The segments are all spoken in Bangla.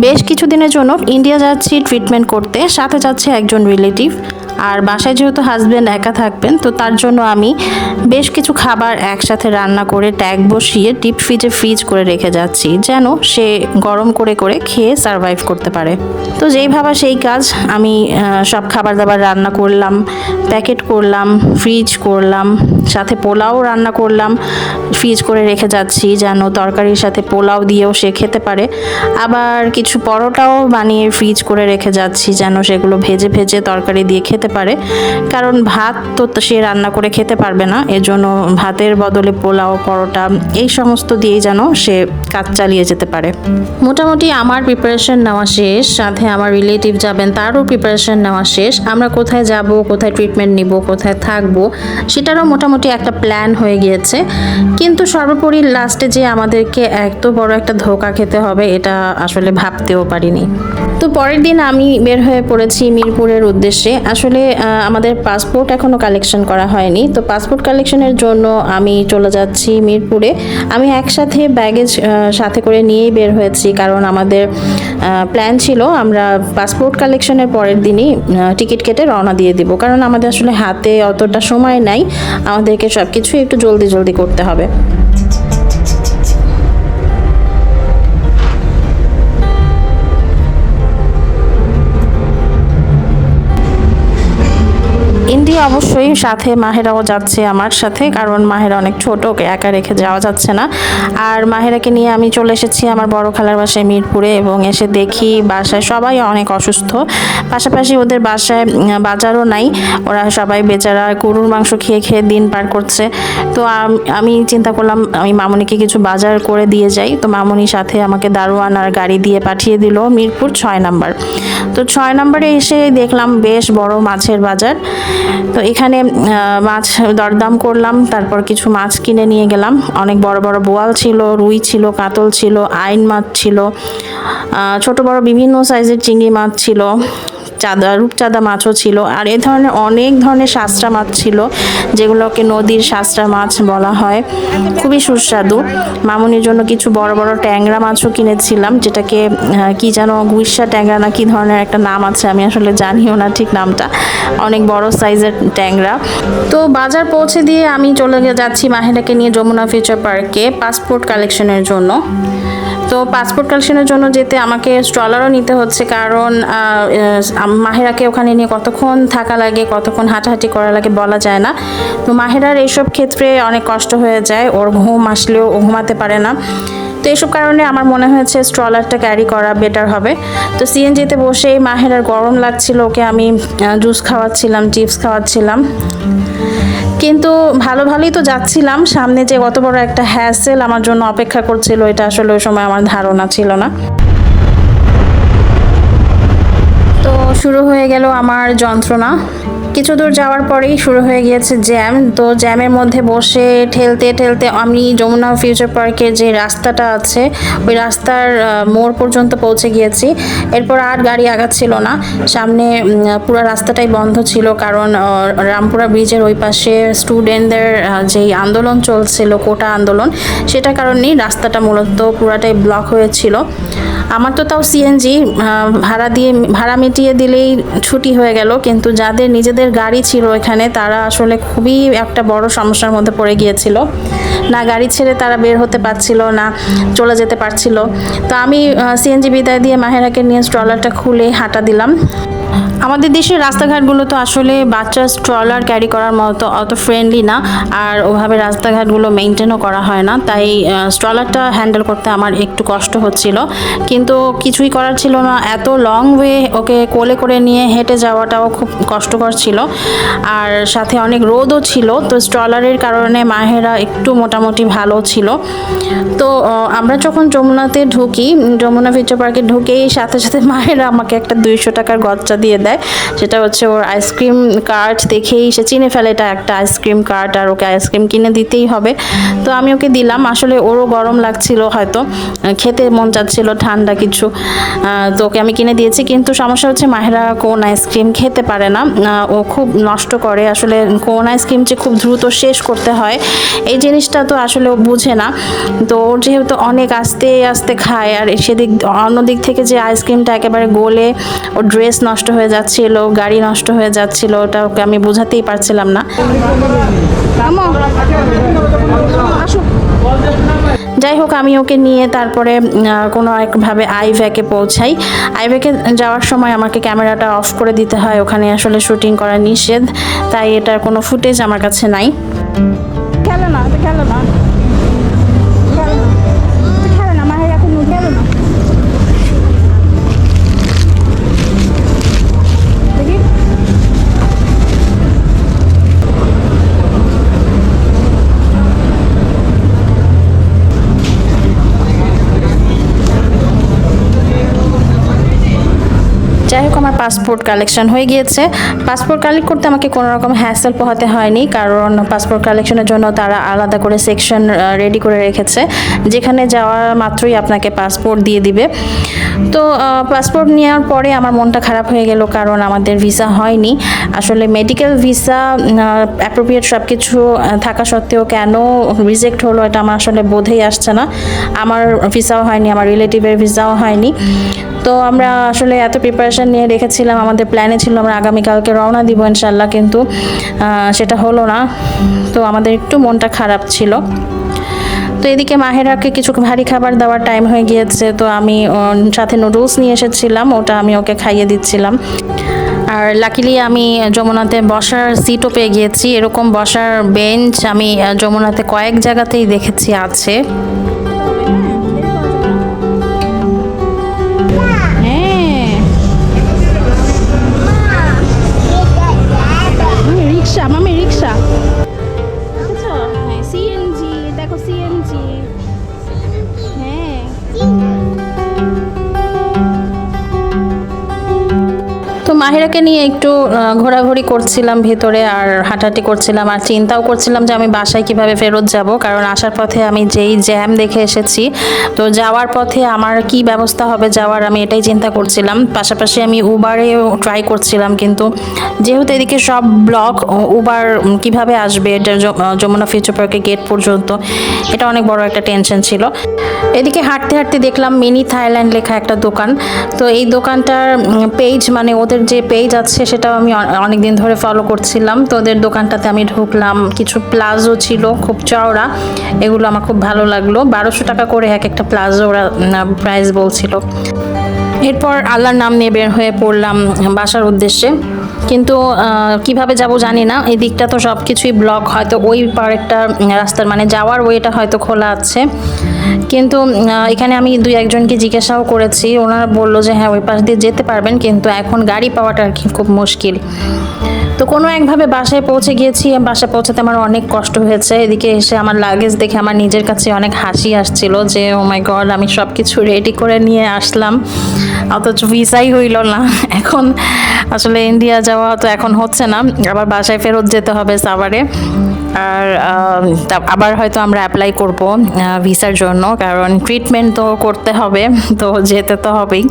বেশ কিছুদিনের জন্য ইন্ডিয়া যাচ্ছি ট্রিটমেন্ট করতে সাথে যাচ্ছে একজন রিলেটিভ আর বাসায় যেহেতু হাজব্যান্ড একা থাকবেন, তো তার জন্য আমি বেশ কিছু খাবার একসাথে রান্না করে ট্যাগ বসিয়ে ডিপ ফ্রিজে ফ্রিজ করে রেখে যাচ্ছি, যেন সে গরম করে করে খেয়ে সারভাইভ করতে পারে। তো যেই ভাবা সেই কাজ, আমি সব খাবার দাবার রান্না করলাম প্যাকেট করলাম ফ্রিজ করলাম, সাথে পোলাও রান্না করলাম ফ্রিজ করে রেখে যাচ্ছি, যেন তরকারির সাথে পোলাও দিয়েও সে খেতে পারে। আবার কিছু পরোটাও বানিয়ে ফ্রিজ করে রেখে যাচ্ছি, যেন সেগুলো ভেজে ভেজে তরকারি দিয়ে খেতে পারে। কারণ ভাত তো তো সে রান্না করে খেতে পারবে না। এজন্য ভাতের বদলে পোলাও, পরোটা এই সমস্ত দিয়েই যেন সে কাজ চালিয়ে যেতে পারে। মোটামুটি আমার প্রিপারেশন নেওয়া শেষ। সাথে আমার রিলেটিভ যাবেন, তারও প্রিপারেশন নেওয়া শেষ। আমরা কোথায় যাব, কোথায় ট্রিটমেন্ট নিব, কোথায় থাকব, সেটারও মোটামুটি একটা প্ল্যান হয়ে গিয়েছে। কিন্তু সর্বোপরি লাস্টে যে আমাদেরকে এত বড় একটা ধোকা খেতে হবে, এটা আসলে ভাবতেও পারিনি। তো পরের দিন আমি বের হয়ে পড়েছি মিরপুরের উদ্দেশ্যে। আসলে আহ, আমাদের পাসপোর্ট এখনও কালেকশন করা হয়নি। তো পাসপোর্ট কালেকশনের জন্য আমি চলে যাচ্ছি মিরপুরে। আমি একসাথে ব্যাগেজ সাথে করে নিয়েই বের হয়েছি কারণ আমাদের প্ল্যান ছিল আমরা পাসপোর্ট কালেকশনের পরের দিনই টিকিট কেটে রওনা দিয়ে দিব। কারণ আমাদের আসলে হাতে অতটা সময় নাই। আমাদেরকে সব কিছু একটু জলদি জলদি করতে হবে। ইন্ডিয়া অবশ্যই সাথে মাহেরাও যাচ্ছে আমার সাথে, কারণ মাহেরা অনেক ছোট, ওকে একা রেখে যাওয়া যাচ্ছে না। আর মাহেরাকে নিয়ে আমি চলে এসেছি আমার বড় খালার বাসায় মিরপুরে, এবং এসে দেখি বাসায় সবাই অনেক অসুস্থ। পাশাপাশি ওদের বাসায় বাজারও নাই। ওরা সবাই বেচারা গরুর মাংস খেয়ে খেয়ে দিন পার করছে। তো আমি চিন্তা করলাম, আমি মামুনিকে কিছু বাজার করে দিয়ে যাই। তো মামুনির সাথে আমাকে দারোয়ান আর গাড়ি দিয়ে পাঠিয়ে দিল মিরপুর ছয় নাম্বার। তো ছয় নম্বরে এসে দেখলাম বেশ বড় মাছের বাজার। তো এখানে মাছ দরদাম করলাম, তারপর কিছু মাছ কিনে নিয়ে গেলাম। অনেক বড় বড় বোয়াল ছিল, রুই ছিল, কাতল ছিল, আইন মাছ ছিল ছোট বড় বিভিন্ন সাইজের চিংড়ি মাছ ছিল। চাঁদা, রূপচাঁদা মাছও ছিল। আর এ ধরনের অনেক ধরনের শাস্ত্রা মাছ ছিল, যেগুলোকে নদীর শাস্ত্রা মাছ বলা হয়। খুবই সুস্বাদু। মামুনির জন্য কিছু বড় বড় ট্যাংরা মাছও কিনেছিলাম, যেটাকে কি যেন গুইসা ট্যাংরা না কি ধরনের একটা নাম আছে, আমি আসলে জানিও না ঠিক নামটা। অনেক বড় সাইজের ট্যাংরা। তো বাজার পৌঁছে দিয়ে আমি চলে যাচ্ছি মাহেরাকে নিয়ে যমুনা ফিউচার পার্কে, পাসপোর্ট কালেকশনের জন্য। তো পাসপোর্ট কালেকশনের জন্য যেতে আমাকে স্ট্রলারও নিতে হচ্ছে কারণ মাহেরাকে ওখানে নিয়ে কতক্ষণ থাকা লাগে, কতক্ষণ হাঁটাহাঁটি করা লাগে বলা যায় না। তো মাহেরার এইসব ক্ষেত্রে অনেক কষ্ট হয়ে যায়, ওর ঘুম আসলেও ও ঘুমাতে পারে না। তো এইসব কারণে আমার মনে হয়েছে স্ট্রলারটা ক্যারি করা বেটার হবে। তো সিএনজিতে বসেই মাহেরার গরম লাগছিল, ওকে আমি জুস খাওয়াচ্ছিলাম চিপস খাওয়াচ্ছিলাম। কিন্তু ভালো ভালোই তো যাচ্ছিলাম। সামনে যে কত বড় একটা হ্যাসেল আমার জন্য অপেক্ষা করছিল, এটা আসলে ওই সময় আমার ধারণা ছিল না। তো শুরু হয়ে গেল আমার যন্ত্রণা। কিছু দূর যাওয়ার পরেই শুরু হয়ে গিয়েছে জ্যাম। তো জ্যামের মধ্যে বসে ঠেলতে ঠেলতে আমি যমুনা ফিউচার পার্কের যে রাস্তাটা আছে, ওই রাস্তার মোড় পর্যন্ত পৌঁছে গিয়েছি। এরপর আর গাড়ি আগাচ্ছিল না। সামনে পুরো রাস্তাটাই বন্ধ ছিল কারণ রামপুরা ব্রিজের ওই পাশে স্টুডেন্টদের যেই আন্দোলন চলছিল, কোটা আন্দোলন, সেটা কারণেই রাস্তাটা মূলত পুরাটাই ব্লক হয়েছিল। আমার তো তাও সিএনজি ভাড়া দিয়ে, ভাড়া মিটিয়ে দিলেই ছুটি হয়ে গেল, কিন্তু যাদের নিজেদের গাড়ি ছিল এখানে, তারা আসলে খুবই একটা বড় সমস্যার মধ্যে পড়ে গিয়েছিল। না গাড়ি ছেড়ে তারা বের হতে পারছিল, না চলে যেতে পারছিল। তো আমি সিএনজি বিদায় দিয়ে মাহেরাকে নিয়ে স্ট্রলারটা খুলে হাঁটা দিলাম। আমাদের দেশের রাস্তাঘাটগুলো তো আসলে বাচ্চা স্ট্রলার ক্যারি করার মতো অত ফ্রেন্ডলি না, আর ওভাবে রাস্তাঘাটগুলো মেনটেনও করা হয় না। তাই স্ট্রলারটা হ্যান্ডেল করতে আমার একটু কষ্ট হচ্ছিল। কিন্তু কিছুই করার ছিল না। এত লং ওয়ে ওকে কোলে করে নিয়ে হেঁটে যাওয়াটাও খুব কষ্টকর ছিল। আর সাথে অনেক রোদও ছিল, তো স্ট্রলারের কারণে মাহেরা একটু মোটামুটি ভালো ছিল। তো আমরা যখন যমুনাতে ঢুকি, যমুনা ফিউচার পার্কে ঢুকেই সাথে সাথে মাহেরা আমাকে একটা দুইশো টাকার গচ্চা দিয়ে দেয়। দেয় সেটা হচ্ছে ওর আইসক্রিম কার্ট দেখেই সে চিনে ফেলে এটা একটা আইসক্রিম কার্ট আর ওকে আইসক্রিম কিনে দিতেই হবে। তো আমি ওকে দিলাম, আসলে ওরও গরম লাগছিল হয়তো, খেতে মন চাচ্ছিল ঠান্ডা কিছু তো ওকে আমি কিনে দিয়েছি, কিন্তু সমস্যা হচ্ছে মাহেরা কোন আইসক্রিম খেতে পারে না ও খুব নষ্ট করে, আসলে কোন আইসক্রিম যে খুব দ্রুত শেষ করতে হয়, এই জিনিসটা তো আসলে ও বুঝে না। তো ওর যেহেতু অনেক আস্তে আস্তে খায়, আর সেদিক অন্য দিক থেকে যে আইসক্রিমটা একেবারে গলে, ওর ড্রেস নষ্ট হয়ে যাচ্ছিল গাড়ি নষ্ট হয়ে যাচ্ছিল ওটা ওকে আমি বোঝাতেই পারছিলাম না। যাই হোক আমি ওকে নিয়ে তারপরে কোনো একভাবে আইভ্যাকে পৌঁছাই। আইভ্যাকে যাওয়ার সময় আমাকে ক্যামেরাটা অফ করে দিতে হয়। ওখানে আসলে শুটিং করা নিষেধ তাই এটার কোনো ফুটেজ আমার কাছে নাই। আমার পাসপোর্ট কালেকশন হয়ে গিয়েছে। পাসপোর্ট কালেক্ট করতে আমাকে কোনো রকম হ্যাসেল পোহাতে হয়নি, কারণ পাসপোর্ট কালেকশনের জন্য তারা আলাদা করে সেকশন রেডি করে রেখেছে, যেখানে যাওয়ার মাত্রই আপনাকে পাসপোর্ট দিয়ে দিবে। তো পাসপোর্ট নেওয়ার পরে আমার মনটা খারাপ হয়ে গেল, কারণ আমাদের ভিসা হয়নি। আসলে মেডিকেল ভিসা অ্যাপ্রোপ্রিয়েট সব কিছু থাকা সত্ত্বেও কেন রিজেক্ট হলো এটা আমার আসলে বোধেই আসছে না। আমার ভিসাও হয়নি, আমার রিলেটিভের ভিসাও হয়নি। তো আমরা আসলে এত প্রিপারেশন নিয়ে রেখেছিলাম, আমাদের প্ল্যানে ছিল আমরা আগামীকালকে রওনা দিব ইনশাল্লাহ কিন্তু সেটা হলো না। তো আমাদের একটু মনটা খারাপ ছিল। তো এদিকে মাহেরাকে কিছু ভারী খাবার দেওয়ার টাইম হয়ে গিয়েছে, তো আমি সাথে নুডলস নিয়ে এসেছিলাম, ওটা আমি ওকে খাইয়ে দিচ্ছিলাম। আর লাকিলি আমি যমুনাতে বসার সিটও পেয়ে গিয়েছি, এরকম বসার বেঞ্চ আমি যমুনাতে কয়েক জায়গাতেই দেখেছি আছে। মাহিরাকে নিয়ে একটু ঘোরাঘুরি করছিলাম ভেতরে আর হাঁটাহাঁটি করছিলাম আর চিন্তাও করছিলাম যে আমি বাসায় কীভাবে ফেরত যাব। কারণ আসার পথে আমি যেই জ্যাম দেখে এসেছি, তো যাওয়ার পথে আমার কি ব্যবস্থা হবে যাওয়ার আমি এটাই চিন্তা করছিলাম। পাশাপাশি আমি উবারেও ট্রাই করছিলাম কিন্তু যেহেতু এদিকে সব ব্লক উবার কীভাবে আসবে, এটা যমুনা ফিউচার পার্কের গেট পর্যন্ত, এটা অনেক বড় একটা টেনশন ছিল। এদিকে হাঁটতে হাঁটতে দেখলাম মিনি থাইল্যান্ড লেখা একটা দোকান, তো এই দোকানটার পেজ মানে ওদের যে পেজ আছে সেটাও আমি অনেক দিন ধরে ফলো করছিলাম। তো ওদের দোকানটাতে আমি ঢুকলাম। কিছু প্লাজো ছিল, খুব চওড়া। এগুলো আমার খুব ভালো লাগল। বারোশো টাকা করে এক একটা প্লাজো ওরা প্রাইস বলছিল। এরপর আল্লাহর নাম নিয়ে বের হয়ে পড়লাম বাসার উদ্দেশ্যে। কিন্তু কীভাবে যাব জানি না। এই দিকটা তো সব কিছুই ব্লক হয়তো ওই পার একটা রাস্তার মানে যাওয়ার ওয়েটা হয়তো খোলা আছে। কিন্তু এখানে আমি দুই একজনকে জিজ্ঞাসাও করেছি। ওনারা বলল যে হ্যাঁ ওই পাশ দিয়ে যেতে পারবেন, কিন্তু এখন গাড়ি পাওয়াটা আর কি খুব মুশকিল। তো কোনো একভাবে বাসায় পৌঁছে গিয়েছি। বাসায় পৌঁছাতে আমার অনেক কষ্ট হয়েছে। এদিকে এসে আমার লাগেজ দেখে আমার নিজের কাছে অনেক হাসি আসছিল যে ও মাই গড আমি সব কিছু রেডি করে নিয়ে আসলাম। অথচ ভিসাই হইল না। এখন আসলে ইন্ডিয়া যাওয়া তো এখন হচ্ছে না। আবার বাসায় ফেরত যেতে হবে সাভারে। আর আবার হয়তো আমরা অ্যাপ্লাই করব ভিসার জন্য, কারণ ট্রিটমেন্ট তো করতে হবে, তো যেতে তো হবেই।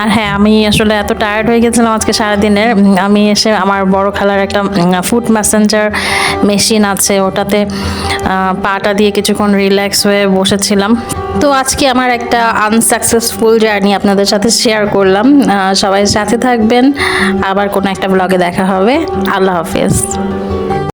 আর হ্যাঁ আমি আসলে এত টায়ার্ড হয়ে গেছিলাম আজকে সারাদিনের। আমি এসে আমার বড় খালার একটা ফুড ম্যাসেঞ্জার মেশিন আছে, ওটাতে পাটা দিয়ে কিছুক্ষণ রিল্যাক্স হয়ে বসেছিলাম। তো আজকে আমার একটা আনসাকসেসফুল জার্নি আপনাদের সাথে শেয়ার করলাম। সবাই সাথে থাকবেন। আবার কোনো একটা ব্লগে দেখা হবে। আল্লাহ হাফেজ।